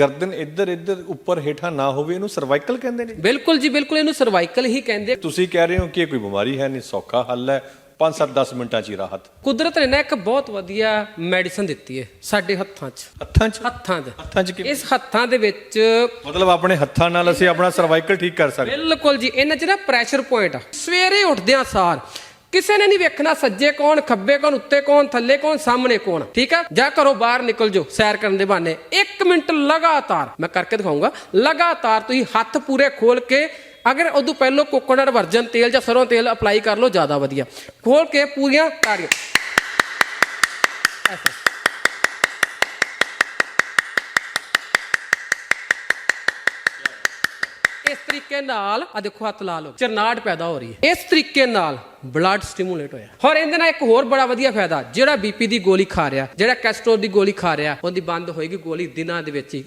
ਗਰਦਨ ਇੱਧਰ ਇੱਧਰ ਉੱਪਰ ਹੇਠਾਂ ਨਾ ਹੋਵੇ ਇਹਨੂੰ ਸਰਵਾਈਕਲ ਕਹਿੰਦੇ ਨੇ। ਬਿਲਕੁਲ ਜੀ ਬਿਲਕੁਲ ਇਹਨੂੰ ਸਰਵਾਈਕਲ ਹੀ ਕਹਿੰਦੇ। ਤੁਸੀਂ ਕਹਿ ਰਹੇ ਹੋ ਕਿ ਇਹ ਕੋਈ ਬਿਮਾਰੀ ਹੈ ਨਹੀਂ ਸੌਖਾ ਹੱਲ ਹੈ। 5-7 10 ਮਿੰਟਾਂ 'ਚ ਹੀ ਰਾਹਤ। ਕੁਦਰਤ ਨੇ ਨਾ ਇੱਕ ਬਹੁਤ ਵਧੀਆ ਮੈਡੀਸਨ ਦਿੱਤੀ ਹੈ ਸਾਡੇ ਹੱਥਾਂ 'ਚ। ਹੱਥਾਂ 'ਚ? ਹੱਥਾਂ 'ਚ ਹੱਥਾਂ 'ਚ ਕਿਵੇਂ? ਇਸ ਹੱਥਾਂ ਦੇ ਵਿੱਚ ਮਤਲਬ ਆਪਣੇ ਹੱਥਾਂ ਨਾਲ ਅਸੀਂ ਆਪਣਾ ਸਰਵਾਈਕਲ ਠੀਕ ਕਰ ਸਕਦੇ ਬਿਲਕੁਲ ਜੀ ਇਹਨਾਂ 'ਚ ਨਾ ਪ੍ਰੈਸ਼ਰ ਪੁਆਇੰਟ ਆ। ਸਵੇਰੇ ਉੱਠਦਿਆਂ ਸਾਰ ਕਿਸੇ ਨੇ ਨਹੀਂ ਵੇਖਣਾ ਸੱਜੇ ਕੌਣ, ਖੱਬੇ ਕੌਣ, ਉੱਤੇ ਕੌਣ, ਥੱਲੇ ਕੌਣ, ਸਾਹਮਣੇ ਕੌਣ। ਠੀਕ ਹੈ ਜਾਂ ਘਰੋਂ ਬਾਹਰ ਨਿਕਲ ਜਾਓ, ਸੈਰ ਕਰਨ ਦੇ ਬਹਾਨੇ। 1 ਮਿੰਟ ਲਗਾਤਾਰ। ਮੈਂ ਕਰਕੇ ਦਿਖਾਉਂਗਾ। ਲਗਾਤਾਰ ਤੁਸੀਂ ਹੱਥ ਪੂਰੇ ਖੋਲ ਕੇ, ਅਗਰ ਉਦੋਂ ਪਹਿਲਾਂ ਕੋਕੋਨਟ ਵਰਜਨ ਤੇਲ ਜਾਂ ਸਰੋਂ ਤੇਲ ਅਪਲਾਈ ਕਰ ਲਓ, ਜ਼ਿਆਦਾ ਵਧੀਆ। ਖੋਲ ਕੇ ਪੂਰੀਆਂ ਤਾੜੀਆਂ। ਇਸ ਤਰੀਕੇ ਨਾਲ ਆ ਦੇਖੋ ਹੱਥ ਲਾ ਲਓ ਚਰਨਾਟ ਪੈਦਾ ਹੋ ਰਹੀ ਹੈ। ਇਸ ਤਰੀਕੇ ਨਾਲ ਬਲੱਡ ਸਟਿਮੂਲੇਟ ਹੋਇਆ। ਹੋਰ ਇਹਦੇ ਨਾਲ ਇੱਕ ਹੋਰ ਬੜਾ ਵਧੀਆ ਫਾਇਦਾ, ਜਿਹੜਾ ਬੀਪੀ ਦੀ ਗੋਲੀ ਖਾ ਰਿਹਾ, ਜਿਹੜਾ ਕੈਸਟਰੋਲ ਦੀ ਗੋਲੀ ਖਾ ਰਿਹਾ, ਉਹਦੀ ਬੰਦ ਹੋਏਗੀ ਗੋਲੀ ਦਿਨਾਂ ਦੇ ਵਿੱਚ ਹੀ।